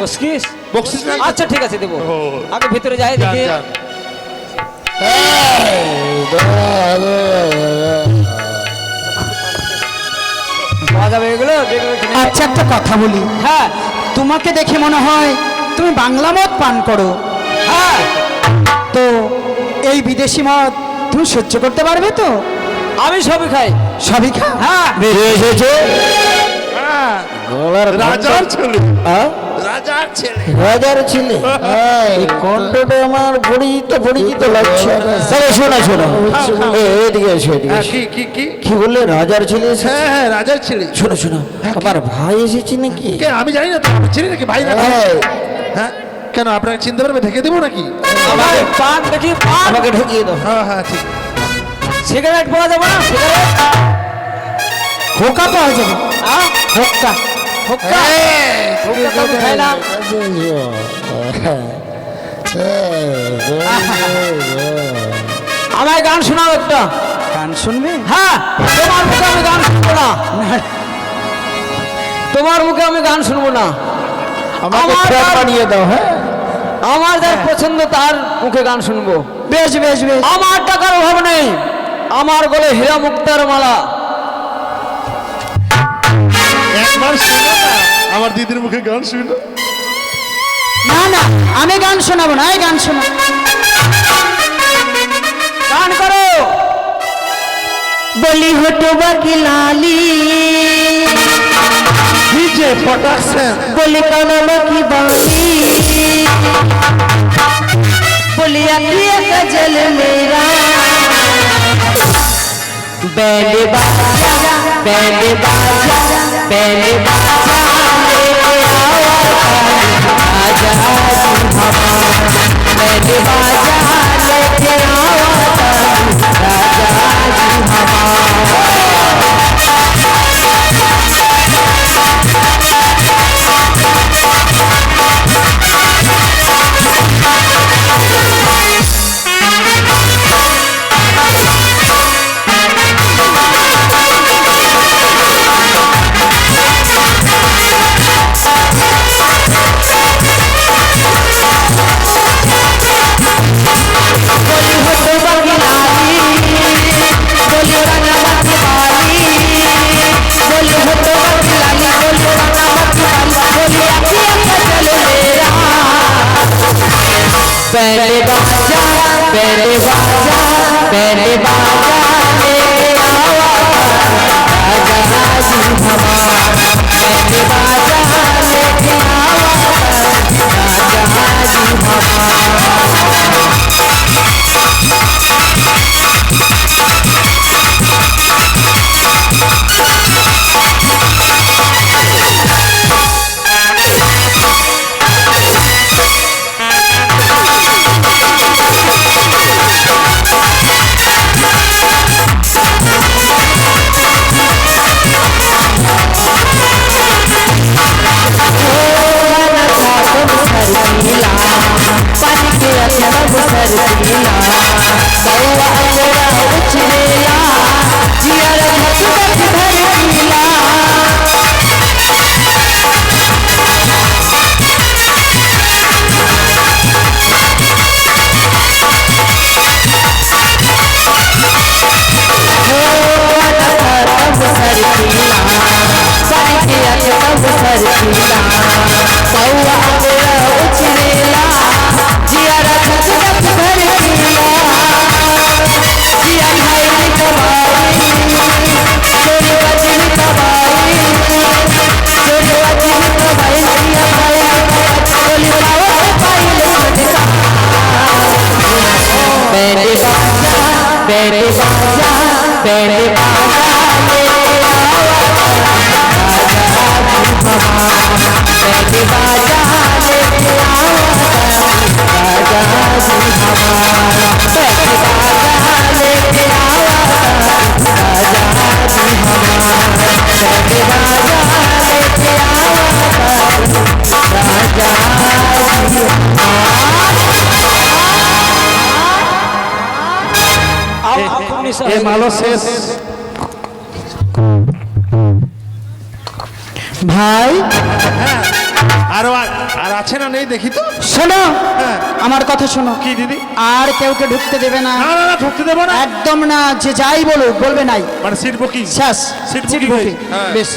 বকশিস? আচ্ছা ঠিক আছে দেবো। ও। আগে ভিতরে যাই দেখি। যাবে এগুলো? আচ্ছা একটা কথা বলি। হ্যাঁ। তোমাকে দেখে মনে হয় তুমি বাংলা মদ পান করো। হ্যাঁ। তো এই বিদেশি মদ তুমি সহ্য করতে পারবে তো? আমি সবই খাই। সবই খাই হ্যাঁ। হ্যাঁ, গলার রাজার ছেলে। হ্যাঁ? রাজার ছেলে। রাজার ছেলে। এই কণ্ঠটা আমার পরিচিত পরিচিত লাগছে। তাহলে শোনো শোনো এদিকে এসো এদিকে হ্যাঁ, কি কি কি? কি বললে? রাজার ছেলে হ্যাঁ হ্যাঁ রাজার ছেলে। শোনো শোনো। আমার ভাই এসেছে নাকি? কে? আমি জানি না তো আমি চিনি নাকি? ভাই না হ্যাঁ, হ্যাঁ? কেন আপনাকে চিনতে পারবে? ঢেকে দেবো নাকি? আমার পান দেখি আমাকে ঢুকিয়ে দাও। হ্যাঁ হ্যাঁ ঠিক। সিগারেট পাওয়া যাবে না সিগারেট। হোকা পাওয়া যাবে হ্যাঁ হুক্কা তো আমি আমায় গান শোনাও একটা। গান শুনবে? হ্যাঁ তোমার মুখে আমি গান শুনব না। তোমার মুখে আমি গান শুনব না। আমার বানিয়ে দাও হ্যাঁ? আমার যার পছন্দ তার মুখে গান শুনব। বেশ বেশ বেশ। আমার টাকার অভাব নেই। আমার গলে হীরা মুক্তার মালা। একবার শোনো আমার দিদির মুখে গান শুনো। না না আমি গান শোনাবো না এই গান শোনা গান করো। বলি হটো বাকি লালি। ডিজে প্রোডাকশন বলি কানা বাকি বালি। বলি আকি জল মেরা বেলে বাবা Benny Baja, Benny Baja पहले बाजा पहले बाजा पहले बाजा الكلنا سوى बैठे बाजा बैठे এ মালো। শেষ। ভাই। হ্যাঁ। আর আর- আছে না নেই দেখি তো? শোনো হ্যাঁ। আমার কথা শোনো। কি দিদি? আর কেউকে ঢুকতে দেবে না। না ঢুকতে দেবো না। একদম না যে যাই বলুক বলবে নাই। মানে সিট বুকিং। শেষ। সিট বুকিং হ্যাঁ। বেশ।